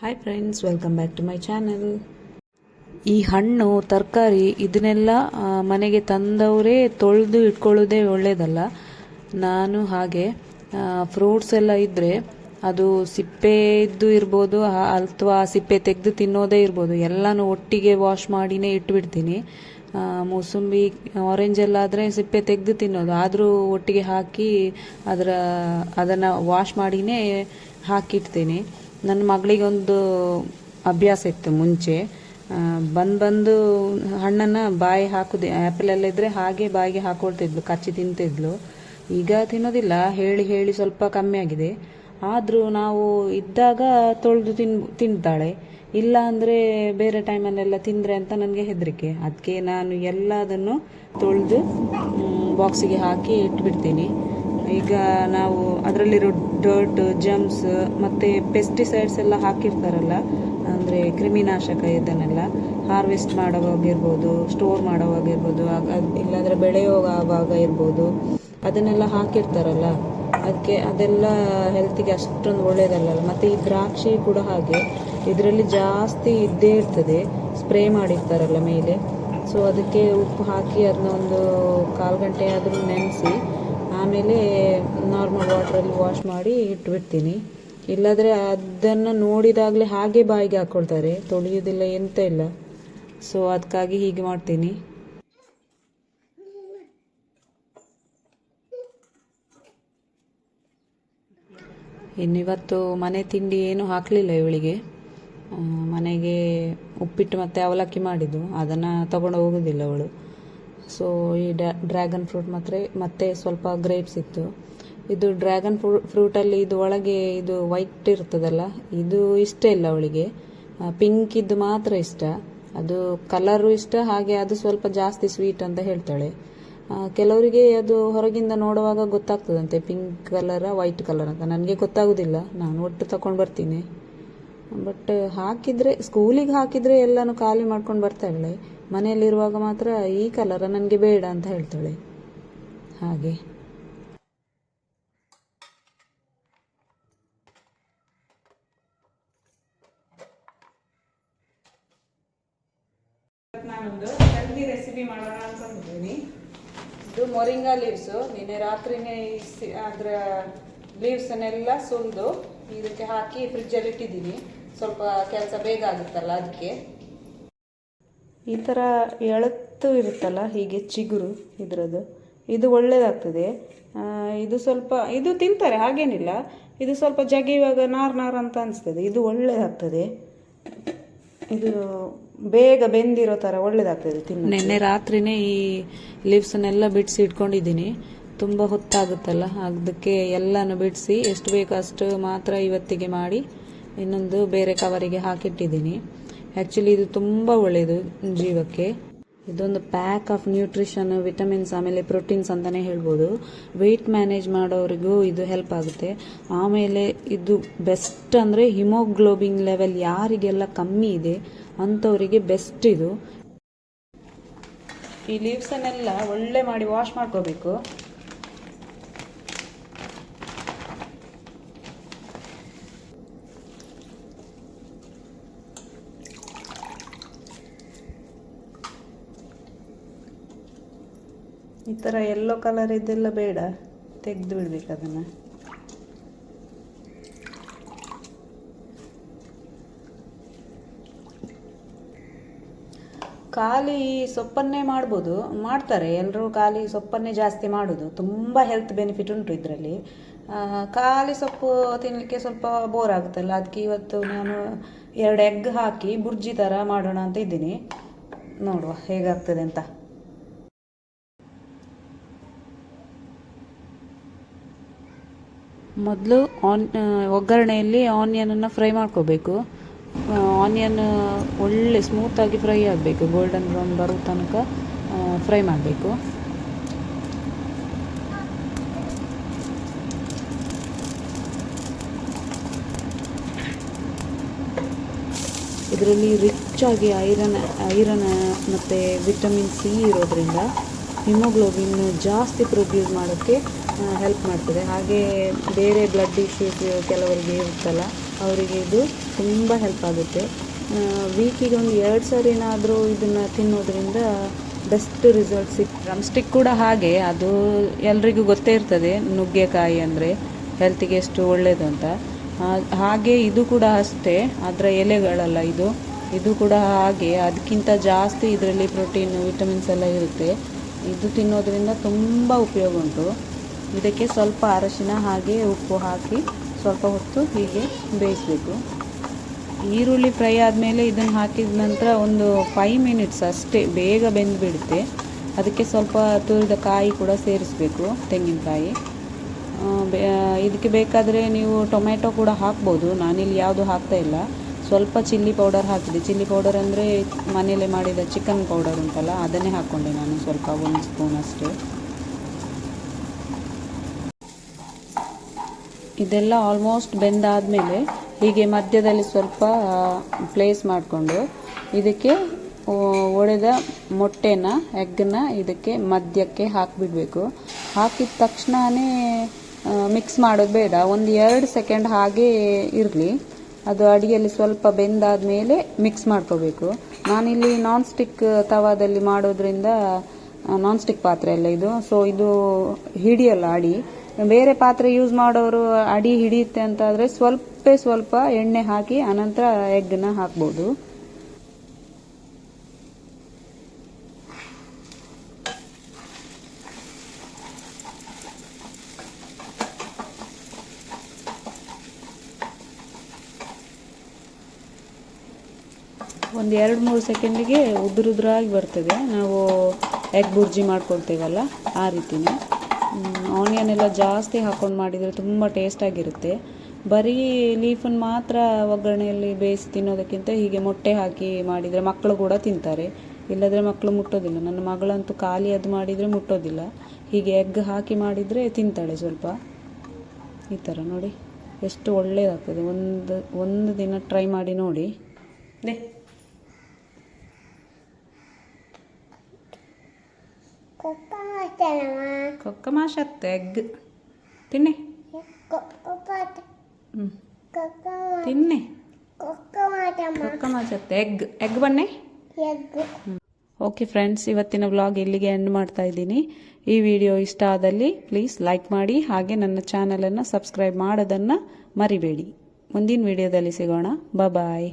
Hi friends welcome back to my channel ಈ ಹಣ್ಣು, ತರಕಾರಿ ಇದನ್ನೆಲ್ಲ ಮನೆಗೆ ತಂದವರೇ ತೊಳೆದು ಇಟ್ಕೊಳ್ಳೋದೇ ಒಳ್ಳೆಯದಲ್ಲ ನಾನು ಹಾಗೆ ಫ್ರೂಟ್ಸ್ ಎಲ್ಲ ಇದ್ದರೆ ಅದು ಸಿಪ್ಪೆದ್ದು ಇರ್ಬೋದು ಅಥವಾ ಸಿಪ್ಪೆ ತೆಗೆದು ತಿನ್ನೋದೇ ಇರ್ಬೋದು. ಎಲ್ಲನೂ ಒಟ್ಟಿಗೆ ವಾಶ್ ಮಾಡಿನೇ ಇಟ್ಬಿಡ್ತೀನಿ. ಮೂಸಂಬಿ ಆರೆಂಜ್ ಎಲ್ಲ ಆದರೆ ಸಿಪ್ಪೆ ತೆಗೆದು ತಿನ್ನೋದು. ಆದರೂ ಒಟ್ಟಿಗೆ ಹಾಕಿ ಅದರ, ಅದನ್ನು ವಾಶ್ ಮಾಡಿನೇ ಹಾಕಿಡ್ತೀನಿ. ನನ್ನ ಮಗಳಿಗೊಂದು ಅಭ್ಯಾಸ ಇತ್ತು ಮುಂಚೆ. ಬಂದು ಬಂದು ಹಣ್ಣನ್ನು ಬಾಯಿ ಹಾಕುದು ಆ್ಯಪಲ್ ಎಲ್ಲ ಇದ್ದರೆ ಹಾಗೆ ಬಾಯಿಗೆ ಹಾಕೊಳ್ತಿದ್ಲು ಕಚ್ಚಿ ತಿಂತಿದ್ಲು ಈಗ ತಿನ್ನೋದಿಲ್ಲ, ಹೇಳಿ ಹೇಳಿ ಸ್ವಲ್ಪ ಕಮ್ಮಿ ಆಗಿದೆ. ಆದರೂ ನಾವು ಇದ್ದಾಗ ತೊಳೆದು ತಿನ್, ತಿಂತಾಳೆ. ಇಲ್ಲ ಅಂದರೆ ಬೇರೆ ಟೈಮಲ್ಲೆಲ್ಲ ತಿಂದರೆ ಅಂತ ನನಗೆ ಹೆದರಿಕೆ. ಅದಕ್ಕೆ ನಾನು ಎಲ್ಲದನ್ನು ತೊಳೆದು ಬಾಕ್ಸಿಗೆ ಹಾಕಿ ಇಟ್ಬಿಡ್ತೀನಿ. ಈಗ ನಾವು ಅದರಲ್ಲಿರೋ ಡರ್ಟ್ ಜಮ್ಸ್ ಮತ್ತು ಪೆಸ್ಟಿಸೈಡ್ಸ್ ಎಲ್ಲ ಹಾಕಿರ್ತಾರಲ್ಲ, ಅಂದರೆ ಕ್ರಿಮಿನಾಶಕ ಇದನ್ನೆಲ್ಲ ಹಾರ್ವೆಸ್ಟ್ ಮಾಡೋವಾಗಿರ್ಬೋದು ಸ್ಟೋರ್ ಮಾಡೋವಾಗಿರ್ಬೋದು ಆಗ ಇಲ್ಲಾಂದರೆ ಭಾಗ ಇರ್ಬೋದು, ಅದನ್ನೆಲ್ಲ ಹಾಕಿರ್ತಾರಲ್ಲ ಅದಕ್ಕೆ ಅದೆಲ್ಲ ಹೆಲ್ತಿಗೆ ಅಷ್ಟೊಂದು ಒಳ್ಳೆಯದಲ್ಲ ಮತ್ತು ಈ ದ್ರಾಕ್ಷಿ ಕೂಡ ಹಾಗೆ, ಇದರಲ್ಲಿ ಜಾಸ್ತಿ ಇದ್ದೇ ಇರ್ತದೆ ಸ್ಪ್ರೇ ಮಾಡಿರ್ತಾರಲ್ಲ ಮೇಲೆ. ಸೊ ಅದಕ್ಕೆ ಉಪ್ಪು ಹಾಕಿ ಅದನ್ನ ಒಂದು ಕಾಲು ಗಂಟೆ ಆದರೂ ನೆನೆಸಿ ಆಮೇಲೆ ನಾರ್ಮಲ್ ವಾಟ್ರಲ್ಲಿ ವಾಶ್ ಮಾಡಿ ಇಟ್ಬಿಡ್ತೀನಿ. ಇಲ್ಲಾದರೆ ಅದನ್ನು ನೋಡಿದಾಗಲೇ ಹಾಗೆ ಬಾಯಿಗೆ ಹಾಕ್ಕೊಳ್ತಾರೆ ತೊಳೆಯೋದಿಲ್ಲ ಎಂತ ಇಲ್ಲ. ಸೊ ಅದಕ್ಕಾಗಿ ಹೀಗೆ ಮಾಡ್ತೀನಿ. ಇನ್ನಿವತ್ತು ಮನೆ ತಿಂಡಿ ಏನು ಹಾಕಲಿಲ್ಲ ಇವಳಿಗೆ. ಮನೆಗೆ ಉಪ್ಪಿಟ್ಟು ಮತ್ತು ಅವಲಕ್ಕಿ ಮಾಡಿದ್ದು. ಅದನ್ನು ತಗೊಂಡು ಹೋಗೋದಿಲ್ಲ ಅವಳು. ಸೊ ಈ ಡ್ರ್ಯಾಗನ್ ಫ್ರೂಟ್ ಮಾತ್ರ, ಮತ್ತೆ ಸ್ವಲ್ಪ ಗ್ರೇಪ್ಸ್ ಇತ್ತು. ಇದು ಡ್ರ್ಯಾಗನ್ ಫ್ರೂ ಫ್ರೂಟಲ್ಲಿ ಇದು ಒಳಗೆ ಇದು ವೈಟ್ ಇರ್ತದಲ್ಲ, ಇದು ಇಷ್ಟ ಇಲ್ಲ ಅವಳಿಗೆ. ಪಿಂಕ್ ಇದ್ದು ಮಾತ್ರ ಇಷ್ಟ. ಅದು ಕಲರು ಇಷ್ಟ, ಹಾಗೆ ಅದು ಸ್ವಲ್ಪ ಜಾಸ್ತಿ ಸ್ವೀಟ್ ಅಂತ ಹೇಳ್ತಾಳೆ. ಕೆಲವರಿಗೆ ಅದು ಹೊರಗಿಂದ ನೋಡುವಾಗ ಗೊತ್ತಾಗ್ತದಂತೆ ಪಿಂಕ್ ಕಲರ ವೈಟ್ ಕಲರ್ ಅಂತ. ನನಗೆ ಗೊತ್ತಾಗೋದಿಲ್ಲ, ನಾನು ಒಟ್ಟು ತಗೊಂಡು ಬರ್ತೀನಿ. ಬಟ್ ಹಾಕಿದ್ರೆ ಸ್ಕೂಲಿಗೆ ಹಾಕಿದ್ರೆ ಎಲ್ಲಾನು ಖಾಲಿ ಮಾಡ್ಕೊಂಡು ಬರ್ತಾಳೆ ಮನೆಯಲ್ಲಿರುವಾಗ ಮಾತ್ರ ಈ ಕಲರ ನನಗೆ ಬೇಡ ಅಂತ ಹೇಳ್ತಾಳೆ. ಹಾಗೆ. ಹೆಲ್ದಿ ರೆಸಿಪಿ ಮಾಡೋಣ ಇದು ಮೊರಿಂಗಾ ಲೀವ್ಸ್ ನಿನ್ನೆ ರಾತ್ರಿನೇ ಅದರ ಲೀವ್ಸನ್ನೆಲ್ಲ ಸುಲಿದು ಇದಕ್ಕೆ ಹಾಕಿ ಫ್ರಿಜ್ಜಲ್ಲಿ ಇಟ್ಟಿದ್ದೀನಿ. ಸ್ವಲ್ಪ ಕೆಲಸ ಬೇಗ ಆಗುತ್ತಲ್ಲ, ಅದಕ್ಕೆ. ಈ ಥರ ಎಳತ್ತು ಇರುತ್ತಲ್ಲ, ಹೀಗೆ ಚಿಗುರು ಇದರದ್ದು. ಇದು ಒಳ್ಳೆಯದಾಗ್ತದೆ ಇದು ಸ್ವಲ್ಪ, ಇದು ತಿಂತಾರೆ, ಹಾಗೇನಿಲ್ಲ. ಇದು ಸ್ವಲ್ಪ ಜಗಿಯುವಾಗ ನಾರ್ ನಾರ್ ಅಂತ ಅನಿಸ್ತದೆ. ಇದು ಒಳ್ಳೆಯದಾಗ್ತದೆ ಇದು ಬೇಗ ಬೆಂದಿರೋ ಥರ ಒಳ್ಳೆಯದಾಗ್ತದೆ ತಿನ್ನ ನಿನ್ನೆ ರಾತ್ರಿನೇ ಈ ಲೀವ್ಸನ್ನೆಲ್ಲ ಬಿಡಿಸಿ ಇಟ್ಕೊಂಡಿದ್ದೀನಿ. ತುಂಬ ಹೊತ್ತಾಗುತ್ತಲ್ಲ ಅದಕ್ಕೆ ಎಲ್ಲನೂ ಬಿಡಿಸಿ ಎಷ್ಟು ಬೇಕೋ ಅಷ್ಟು ಮಾತ್ರ ಇವತ್ತಿಗೆ ಮಾಡಿ ಇನ್ನೊಂದು ಬೇರೆ ಕವರಿಗೆ ಹಾಕಿಟ್ಟಿದ್ದೀನಿ. ಆ್ಯಕ್ಚುಲಿ ಇದು ತುಂಬ ಒಳ್ಳೆಯದು ಜೀವಕ್ಕೆ. ಇದೊಂದು ಪ್ಯಾಕ್ ಆಫ್ ನ್ಯೂಟ್ರಿಷನ್ ವಿಟಮಿನ್ಸ್ ಆಮೇಲೆ ಪ್ರೋಟೀನ್ಸ್ ಅಂತಲೇ ಹೇಳ್ಬೋದು. ವೆಯ್ಟ್ ಮ್ಯಾನೇಜ್ ಮಾಡೋರಿಗೂ ಇದು ಹೆಲ್ಪ್ ಆಗುತ್ತೆ. ಆಮೇಲೆ ಇದು ಬೆಸ್ಟ್ ಅಂದರೆ ಹಿಮೋಗ್ಲೋಬಿನ್ ಲೆವೆಲ್ ಯಾರಿಗೆಲ್ಲ ಕಮ್ಮಿ ಇದೆ, ಅಂಥವರಿಗೆ ಬೆಸ್ಟ್ ಇದು. ಈ ಲೀವ್ಸನ್ನೆಲ್ಲ ಒಳ್ಳೆ ಮಾಡಿ ವಾಶ್ ಮಾಡ್ಕೋಬೇಕು. ಈ ಥರ ಎಲ್ಲೋ ಕಲರ್ ಇದೆಲ್ಲ ಬೇಡ. ತೆಗೆದು ಬಿಡ್ಬೇಕು ಅದನ್ನು. ಖಾಲಿ ಸೊಪ್ಪನ್ನೇ ಮಾಡ್ಬೋದು. ಮಾಡ್ತಾರೆ. ಎಲ್ಲರೂ ಖಾಲಿ ಸೊಪ್ಪನ್ನೇ ಜಾಸ್ತಿ ಮಾಡೋದು. ತುಂಬ ಹೆಲ್ತ್ ಬೆನಿಫಿಟ್ ಉಂಟು ಇದರಲ್ಲಿ. ಖಾಲಿ ಸೊಪ್ಪು ತಿನ್ನಲಿಕ್ಕೆ ಸ್ವಲ್ಪ ಬೋರ್ ಆಗುತ್ತಲ್ಲ ಅದಕ್ಕೆ ಇವತ್ತು ನಾನು ಎರಡು ಎಗ್ ಹಾಕಿ ಬುರ್ಜಿ ಥರ ಮಾಡೋಣ ಅಂತ ಇದ್ದೀನಿ. ನೋಡುವ ಹೇಗಾಗ್ತದೆ ಅಂತ. ಮೊದಲು ಆನ್ ಒಗ್ಗರಣೆಯಲ್ಲಿ ಆನಿಯನನ್ನು ಫ್ರೈ ಮಾಡ್ಕೋಬೇಕು. ಆನಿಯನ್ ಒಳ್ಳೆ ಸ್ಮೂತಾಗಿ ಫ್ರೈ ಆಗಬೇಕು. ಗೋಲ್ಡನ್ ಬ್ರೌನ್ ಬರೋ ತನಕ ಫ್ರೈ ಮಾಡಬೇಕು. ಇದರಲ್ಲಿ ರಿಚ್ ಆಗಿ ಐರನ್ ಐರನ್ ಮತ್ತು ವಿಟಮಿನ್ ಸಿ ಇರೋದ್ರಿಂದ ಹಿಮೋಗ್ಲೋಬಿನ್ ಜಾಸ್ತಿ ಪ್ರೊಡ್ಯೂಸ್ ಮಾಡೋಕ್ಕೆ ಹೆಲ್ಪ್ ಮಾಡ್ತದೆ. ಹಾಗೆ ಬೇರೆ ಬ್ಲಡ್ ಇಶ್ಯೂಸ್ ಕೆಲವರಿಗೆ ಇರುತ್ತಲ್ಲ, ಅವರಿಗೆ ಇದು ತುಂಬ ಹೆಲ್ಪ್ ಆಗುತ್ತೆ. ವೀಕಿಗೆ ಒಂದು ಎರಡು ಸರಿನಾದರೂ ಇದನ್ನು ತಿನ್ನೋದ್ರಿಂದ ಬೆಸ್ಟ್ ರಿಸಲ್ಟ್ ಸಿಕ್ ಡ್ರಮ್ಸ್ಟಿಕ್ ಕೂಡ ಹಾಗೆ, ಅದು ಎಲ್ರಿಗೂ ಗೊತ್ತೇ ಇರ್ತದೆ, ನುಗ್ಗೆಕಾಯಿ ಅಂದರೆ ಹೆಲ್ತಿಗೆ ಎಷ್ಟು ಒಳ್ಳೆಯದು ಅಂತ. ಹಾಗೆ ಇದು ಕೂಡ ಅಷ್ಟೇ, ಅದರ ಎಲೆಗಳಲ್ಲ ಇದು. ಇದು ಕೂಡ ಹಾಗೆ, ಅದಕ್ಕಿಂತ ಜಾಸ್ತಿ ಇದರಲ್ಲಿ ಪ್ರೋಟೀನ್ ವಿಟಮಿನ್ಸ್ ಎಲ್ಲ ಇರುತ್ತೆ. ಇದು ತಿನ್ನೋದ್ರಿಂದ ತುಂಬ ಉಪಯೋಗ ಉಂಟು. ಇದಕ್ಕೆ ಸ್ವಲ್ಪ ಅರಶಿನ ಹಾಗೆ ಉಪ್ಪು ಹಾಕಿ ಸ್ವಲ್ಪ ಹೊತ್ತು ಹೀಗೆ ಬೇಯಿಸಬೇಕು. ಈರುಳ್ಳಿ ಫ್ರೈ ಆದಮೇಲೆ ಇದನ್ನು ಹಾಕಿದ ನಂತರ ಒಂದು ಫೈವ್ ಮಿನಿಟ್ಸ್ ಅಷ್ಟೇ ಬೇಗ ಬೆಂದು ಬಿಡುತ್ತೆ ಅದಕ್ಕೆ ಸ್ವಲ್ಪ ತುರಿದ ಕಾಯಿ ಕೂಡ ಸೇರಿಸಬೇಕು ತೆಂಗಿನಕಾಯಿ. ಇದಕ್ಕೆ ಬೇಕಾದರೆ ನೀವು ಟೊಮೆಟೊ ಕೂಡ ಹಾಕ್ಬೋದು. ನಾನಿಲ್ಲಿ ಯಾವುದು ಹಾಕ್ತಾ ಇಲ್ಲ. ಸ್ವಲ್ಪ ಚಿಲ್ಲಿ ಪೌಡರ್ ಹಾಕಿದೆ. ಚಿಲ್ಲಿ ಪೌಡರ್ ಅಂದರೆ ಮನೆಯಲ್ಲೇ ಮಾಡಿದ ಚಿಕನ್ ಪೌಡರ್ ಉಂಟಲ್ಲ, ಅದನ್ನೇ ಹಾಕ್ಕೊಂಡೆ ನಾನು ಸ್ವಲ್ಪ ಒಂದು ಸ್ಪೂನ್ ಅಷ್ಟೇ. ಇದೆಲ್ಲ ಆಲ್ಮೋಸ್ಟ್ ಬೆಂದಾದಮೇಲೆ ಹೀಗೆ ಮಧ್ಯದಲ್ಲಿ ಸ್ವಲ್ಪ ಪ್ಲೇಸ್ ಮಾಡಿಕೊಂಡು ಇದಕ್ಕೆ ಒಡೆದ ಮೊಟ್ಟೆನ, ಎಗ್ಗನ್ನ ಇದಕ್ಕೆ ಮಧ್ಯಕ್ಕೆ ಹಾಕಿಬಿಡಬೇಕು. ಹಾಕಿದ ತಕ್ಷಣನೇ ಮಿಕ್ಸ್ ಮಾಡೋದು ಬೇಡ. ಒಂದು ಎರಡು ಸೆಕೆಂಡ್ ಹಾಗೆ ಇರಲಿ. ಅದು ಅಡಿಯಲ್ಲಿ ಸ್ವಲ್ಪ ಬೆಂದಾದ ಮೇಲೆ ಮಿಕ್ಸ್ ಮಾಡ್ಕೋಬೇಕು. ನಾನಿಲ್ಲಿ ನಾನ್ ಸ್ಟಿಕ್ ತವಾದಲ್ಲಿ ಮಾಡೋದ್ರಿಂದ ನಾನ್ ಸ್ಟಿಕ್ ಪಾತ್ರೆ ಅಲ್ಲ ಇದು. ಸೊ ಇದು ಹಿಡಿಯಲ್ಲ ಅಡಿ. ಬೇರೆ ಪಾತ್ರೆ ಯೂಸ್ ಮಾಡೋರು ಅಡಿ ಹಿಡಿಯುತ್ತೆ ಅಂತಾದರೆ ಸ್ವಲ್ಪ ಸ್ವಲ್ಪ ಎಣ್ಣೆ ಹಾಕಿ, ಅನಂತರ ಎಗ್ನ ಹಾಕ್ಬೋದು. ಒಂದು ಎರಡು ಮೂರು ಸೆಕೆಂಡಿಗೆ ಉದುರು ಉದುರಾಗಿ ಬರ್ತದೆ. ನಾವು ಎಗ್ ಬುರ್ಜಿ ಮಾಡ್ಕೊಳ್ತೇವಲ್ಲ ಆ ರೀತಿನೇ. ಆನಿಯನ್ ಎಲ್ಲ ಜಾಸ್ತಿ ಹಾಕ್ಕೊಂಡು ಮಾಡಿದರೆ ತುಂಬ ಟೇಸ್ಟಾಗಿರುತ್ತೆ ಬರೀ ಲೀಫನ್ನು ಮಾತ್ರ ಒಗ್ಗರಣೆಯಲ್ಲಿ ಬೇಯಿಸಿ ತಿನ್ನೋದಕ್ಕಿಂತ ಹೀಗೆ ಮೊಟ್ಟೆ ಹಾಕಿ ಮಾಡಿದರೆ ಮಕ್ಕಳು ಕೂಡ ತಿಂತಾರೆ. ಇಲ್ಲದ್ರೆ ಮಕ್ಕಳು ಮುಟ್ಟೋದಿಲ್ಲ. ನನ್ನ ಮಗಳಂತೂ ಖಾಲಿ ಅದು ಮಾಡಿದರೆ ಮುಟ್ಟೋದಿಲ್ಲ. ಹೀಗೆ ಎಗ್ ಹಾಕಿ ಮಾಡಿದರೆ ತಿಂತಾಳೆ ಸ್ವಲ್ಪ. ಈ ಥರ ನೋಡಿ. ಎಷ್ಟು ಒಳ್ಳೆಯದಾಗ್ತದೆ ಒಂದು ಒಂದು ದಿನ ಟ್ರೈ ಮಾಡಿ ನೋಡಿ. ದೇ ಮಾಷತ್ ಎಗ್ ತಿನ್ನೆ. ಕೊಕ್ಕ ಹ್ಞೂ ಕೊಕ್ಕ ಮಾಷತ್ ಎಗ್ ಎಗ್ ಬನ್ನೆ. ಓಕೆ ಫ್ರೆಂಡ್ಸ್ ಇವತ್ತಿನ ವ್ಲಾಗ್ ಇಲ್ಲಿಗೆ ಎಂಡ್ ಮಾಡ್ತಾ ಇದ್ದೀನಿ. ಈ ವಿಡಿಯೋ ಇಷ್ಟ ಆದಲ್ಲಿ ಪ್ಲೀಸ್ ಲೈಕ್ ಮಾಡಿ ಹಾಗೆ ನನ್ನ ಚಾನಲನ್ನು ಸಬ್ಸ್ಕ್ರೈಬ್ ಮಾಡೋದನ್ನು ಮರಿಬೇಡಿ. ಮುಂದಿನ ವಿಡಿಯೋದಲ್ಲಿ ಸಿಗೋಣ. ಬಾಯ್